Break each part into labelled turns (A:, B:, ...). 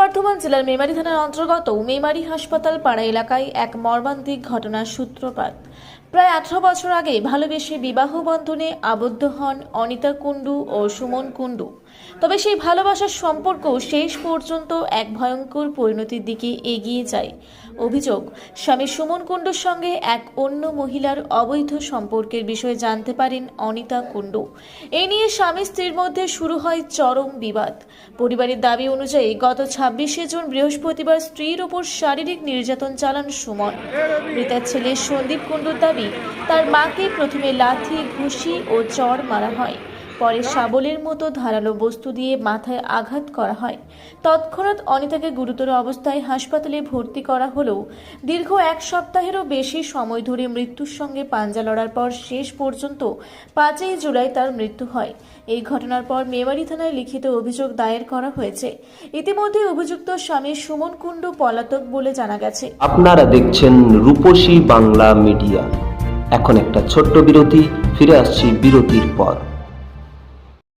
A: বর্ধমান জেলার মেমারি থানার অন্তর্গত মেমারি হাসপাতাল পাড়া এলাকায় এক মর্মান্তিক ঘটনার সূত্রপাত। প্রায় আঠারো বছর আগে ভালোবেসে বিবাহ বন্ধনে আবদ্ধ হন অনিতা কুণ্ডু ও সুমন কুণ্ডু। তবে সেই ভালোবাসার সম্পর্ক শেষ পর্যন্ত এক ভয়ঙ্কর পরিণতির দিকে এগিয়ে যায়। অভিযোগ, স্বামী সুমন কুণ্ডুর সঙ্গে এক অন্য মহিলার অবৈধ সম্পর্কের বিষয়ে জানতে পারেন অনিতা কুণ্ডু। এই নিয়ে স্বামী স্ত্রীর মধ্যে শুরু হয় চরম বিবাদ। পরিবারের দাবি অনুযায়ী গত ছাব্বিশে জুন বৃহস্পতিবার স্ত্রীর ওপর শারীরিক নির্যাতন চালান সুমন। মৃতার ছেলে সন্দীপ কুণ্ডুর দাবি, তার মাকে প্রথমে লাথি, ঘুষি ও চড় মারা হয়। পরে শাবলের মতো ধারালো বস্তু দিয়ে মাথায় আঘাত করা হয়। তৎক্ষণাৎ অনিতাকে গুরুতর অবস্থায় হাসপাতালে ভর্তি করা হলেও দীর্ঘ এক সপ্তাহেরও বেশি সময় ধরে মৃত্যুর সঙ্গে পাঞ্জা লড়ার পর শেষ পর্যন্ত পাঁচই জুলাই তার মৃত্যু হয়। এই ঘটনার পর মেমারি থানায় লিখিত অভিযোগ দায়ের করা হয়েছে। ইতিমধ্যে অভিযুক্ত স্বামী সুমন কুণ্ডু পলাতক বলে জানা গেছে।
B: আপনারা দেখছেন রূপসী বাংলা মিডিয়া। এখন একটা ছোট্ট বিরতি, ফিরে আসছি বিরতির পর।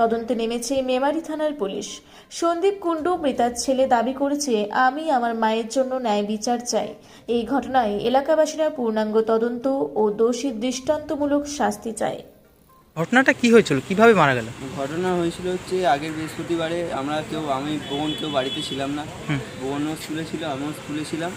A: তদন্তে নেমেছে মেমারি থানার পুলিশ। সন্দীপ কুণ্ডু মৃতার ছেলে দাবি করেছে আমি আমার মায়ের জন্য ন্যায় বিচার চাই। এই ঘটনায় এলাকাবাসীরা পূর্ণাঙ্গ তদন্ত ও দোষী দৃষ্টান্তমূলক শাস্তি চায়।
C: ঘটনাটা কি হয়েছিল? কীভাবে মারা গেল?
D: ঘটনা হয়েছিল হচ্ছে আগের বৃহস্পতিবারে আমরা কেউ আমি বোন কেউ বাড়িতে ছিলাম না। বোনও স্কুলে ছিল আমিও স্কুলে ছিলাম।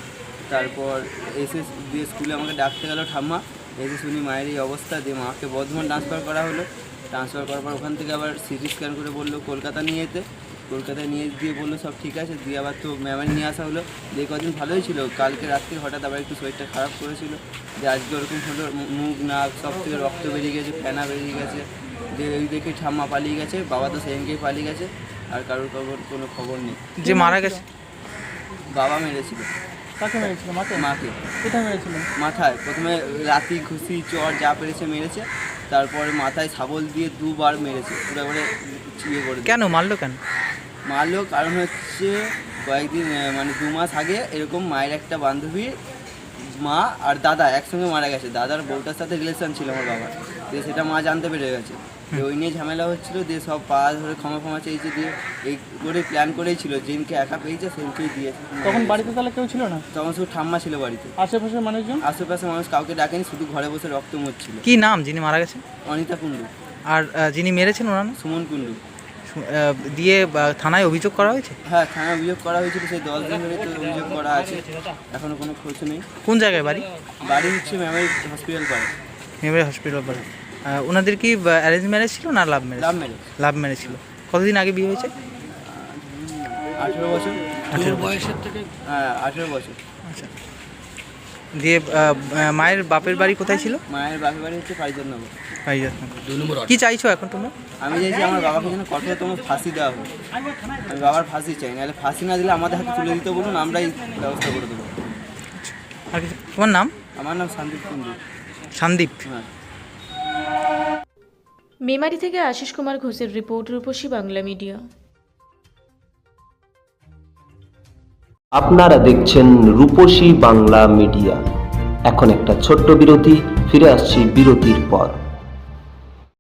D: তারপর এসে দিয়ে স্কুলে আমাকে ডাকতে গেল ঠাম্মা। এসে শুনি মায়ের এই অবস্থা দিয়ে মাকে বর্ধমান ট্রান্সফার করা হলো। ট্রান্সফার করার পর ওখান থেকে আবার সিটি স্ক্যান করে বলল কলকাতা নিয়ে যেতে। কলকাতায় নিয়ে দিয়ে বলল সব ঠিক আছে? দিয়ে আবার তো ম্যামের নিয়ে আসা হলো। দিয়ে কদিন ভালোই ছিল। কালকে রাত্রে হঠাৎ আবার একটু শরীরটা খারাপ করেছিল। যে আজকে ওরকম হলো মুখ নাক সব থেকে রক্ত বেরিয়ে গেছে ফেনা বেরিয়ে গেছে। দিয়ে ওই দেখে ঠাম্মা পালিয়ে গেছে বাবা তো সেদিনকেই পালিয়ে গেছে আর কারোর খবর কোনো খবর নেই।
C: যে মারা গেছে?
D: বাবা মেরেছিল।
E: কাকে মেরেছিল? মাকে?
D: মাকে।
E: কোথায় মেরেছিল?
D: মাথায়। প্রথমে লাতি ঘুষি চর যা পেরেছে মেরেছে। তারপরে মাথায় ছাগল দিয়ে দুবার মেরেছে পুরো করে ইয়ে করে
C: কেন মারলো কেন?
D: মারলো কারণ হচ্ছে কয়েকদিন মানে দু মাস আগে এরকম মায়ের একটা বান্ধবীর মা আর দাদা একসঙ্গে মারা গেছে। দাদার বউটার সাথে রিলেশন ছিল আমার বাবার। সেটা মা জানতে পেরে গেছে। ওই নিয়ে ঝামেলা হচ্ছিল দিয়ে সব পা ধরে ক্ষমা ক্ষমা চেয়েছে দিয়ে এই করে প্ল্যান করেই ছিল যেদিনকে একা পেয়েছে সেদিনকেই দিয়েছে।
E: তখন বাড়িতে তাহলে কেউ ছিল না?
D: তখন শুধু ঠাম্মা ছিল বাড়িতে।
E: আশেপাশের মানুষজন?
D: আশেপাশে মানুষ কাউকে ডাকেনি শুধু ঘরে বসে রক্ত মুচ্ছিল
C: কি নাম যিনি মারা গেছেন?
D: অনিতা কুণ্ডু।
C: আর আহ, যিনি মেরেছেন ওনার নাম?
D: সুমন কুণ্ডু।
C: আহ, দিয়ে থানায় অভিযোগ করা হয়েছে?
D: হ্যাঁ থানায় অভিযোগ করা হয়েছিল সেই দশ দিন ধরে তো অভিযোগ করা আছে। এখনও কোনো খোঁজ নেই।
C: কোন জায়গায় বাড়ি?
D: বাড়ি হচ্ছে মেমারি হসপিটাল পাড়ে।
C: মেমোরি হসপিটাল ওনাদের কি অ্যারেঞ্জ ম্যারেজ ছিল না love marriage
D: love marriage
C: love marriage ছিল। কতদিন আগে বিয়ে হয়েছে?
D: আঠেরো বছর।
C: আঠেরো
E: বয়সের থেকে
D: হ্যাঁ আঠেরো বছর।
C: আচ্ছা। দিয়ে মায়ের বাপের বাড়ি কোথায় ছিল?
D: মায়ের বাপের বাড়ি হচ্ছে পারিজাতনগর
C: পাইজাতনগর। কি চাইছো এখন তোমরা?
D: আমি চাইছি আমার বাবাকে যেন কঠোরতম ফাঁসি দেওয়া হোক। আমি বাবার ফাঁসি চাই নাহলে ফাঁসি না দিলে আমাদের হাতে তুলে দিতে বলুন আমরাই ব্যবস্থা করে দেবো।
C: আর কিছু তোমার নাম?
D: আমার নাম সন্দীপ কুণ্ডু
C: সন্দীপ।
D: হ্যাঁ।
A: মেমারি থেকে আশিস কুমার ঘোষের রিপোর্ট, রূপসী বাংলা মিডিয়া।
B: আপনারা দেখছেন রূপসী বাংলা মিডিয়া। এখন একটা ছোট্ট বিরতি, ফিরে আসছি বিরতির পর।